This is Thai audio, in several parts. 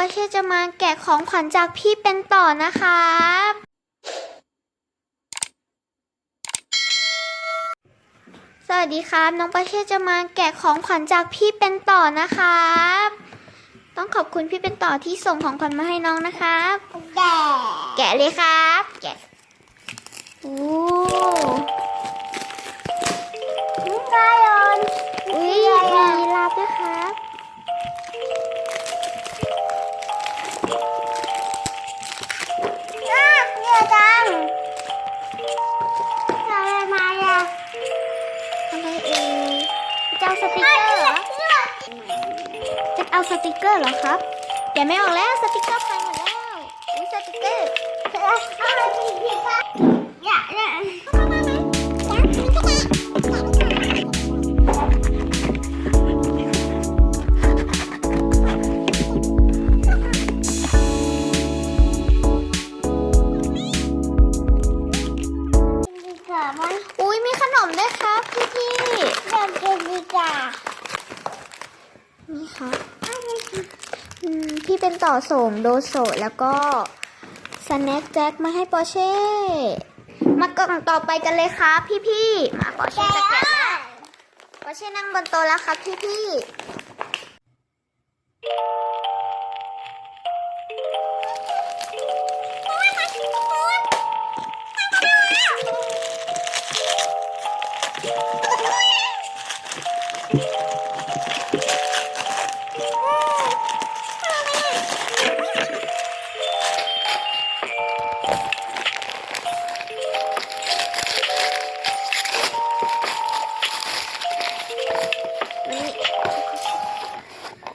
ปาเช่จะมาแกะของขวัญจากพี่เป็นต่อนะครับสวัสดีครับ น้องปาเช่จะมาแกะของขวัญจากพี่เป็นต่อนะครับ ต้องขอบคุณพี่เป็นต่อที่ส่งของขวัญมาให้น้องนะครับ แก่แกะเลยครับ แกะโอ้กายอนอุ้ยมีลาบด้วยครับ อะไรเอ่ยจะเอาสติกเกอร์เหรอจะเอาสติกเกอร์เหรอครับ แกไม่ออกแล้วสติกเกอร์พังห มีขนมด้วยครับพี่พี่อยากกินดีกานี่ค่ะพี่เป็นต่อส่งโดโซแล้วก็สแน็คแจ็คมาให้ปอเช่ มากล่องต่อไปกันเลยครับพี่พี่มาปอเช่จะแกะแล้วปอเช่นั่งบนโต๊ะแล้วครับพี่พี่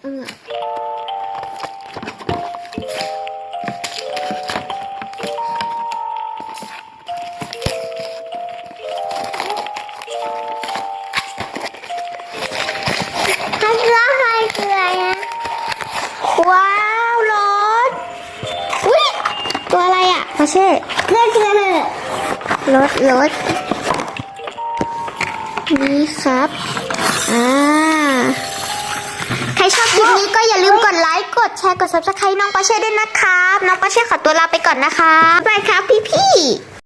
嗯。 ว้าวรถอุ้ยตัวอะไรอะปอร์เช่เพื่อนเพื่อนรถรถนี่ครับอ่าใครชอบคลิปนี้ก็อย่าลืมกดไลค์กดแชร์กด subscribe น้องปาเช่ด้วยนะครับน้องปาเช่ขอตัวลาไปก่อนนะคะบายครับพี่พี่ๆ